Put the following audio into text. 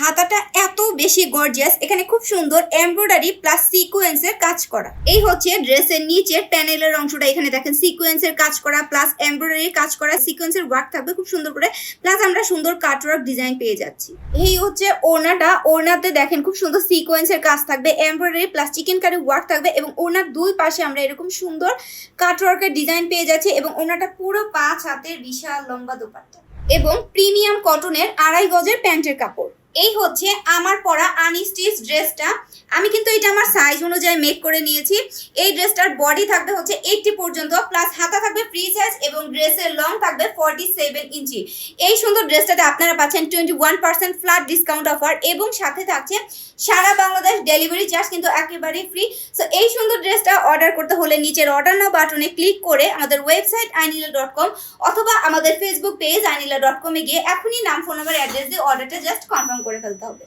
হাতাটা এত বেশি গর্জিয়াস এখানে খুব সুন্দর এমব্রয়ডারি প্লাস সিকোয়েন্সের কাজ করা। এই হচ্ছে ড্রেসের নিচের প্যানেলের অংশটা, এখানে দেখেন সিকোয়েন্সের কাজ করা প্লাস এমব্রয়ডারি কাজ করা সিকোয়েন্সের ওয়ার্ক থাকবে খুব সুন্দর করে প্লাস আমরা সুন্দর কাটওয়ার্ক ডিজাইন পেয়ে যাচ্ছি। এই হচ্ছে ওড়নাটা, ওড়নাতে দেখেন খুব সুন্দর সিকোয়েন্সের কাজ থাকবে embroidery plus chikankari work থাকবে এবং ওড়নার দুই পাশে আমরা এরকম সুন্দর কাটওয়ার্কের ডিজাইন পেয়ে যাচ্ছি এবং ওড়নাটা পুরো পাঁচ হাতের বিশাল লম্বা দোপাট্টা। এবং প্রিমিয়াম কটনের আড়াই গজের প্যান্টের কাপড়। এই হচ্ছে আমার পরা আনস্টিচ ড্রেসটা আমি কিন্তু এটা আমার সাইজ অনুযায়ী মেক করে নিয়েছি। এই ড্রেসটার বডি থাকবে হচ্ছে এইটটি পর্যন্ত প্লাস হাতা থাকবে ফ্রি সাইজ এবং ড্রেসের লং থাকবে ফর্টি সেভেন ইঞ্চি। এই সুন্দর ড্রেসটাতে আপনারা পাচ্ছেন twenty one percent flat discount offer এবং সাথে থাকছে সারা বাংলাদেশ ডেলিভারি চার্জ কিন্তু একেবারেই ফ্রি সো এই সুন্দর ড্রেসটা অর্ডার করতে হলে নিচের অর্ডার নাও বাটনে ক্লিক করে আমাদের ওয়েবসাইট আইনিলা ডট কম অথবা আমাদের ফেসবুক পেজ আইনিলা ডট কমে গিয়ে এখনই নাম ফোন নাম্বার অ্যাড্রেস দিয়ে অর্ডারটা জাস্ট কনফার্ম করে ফেলতে হবে।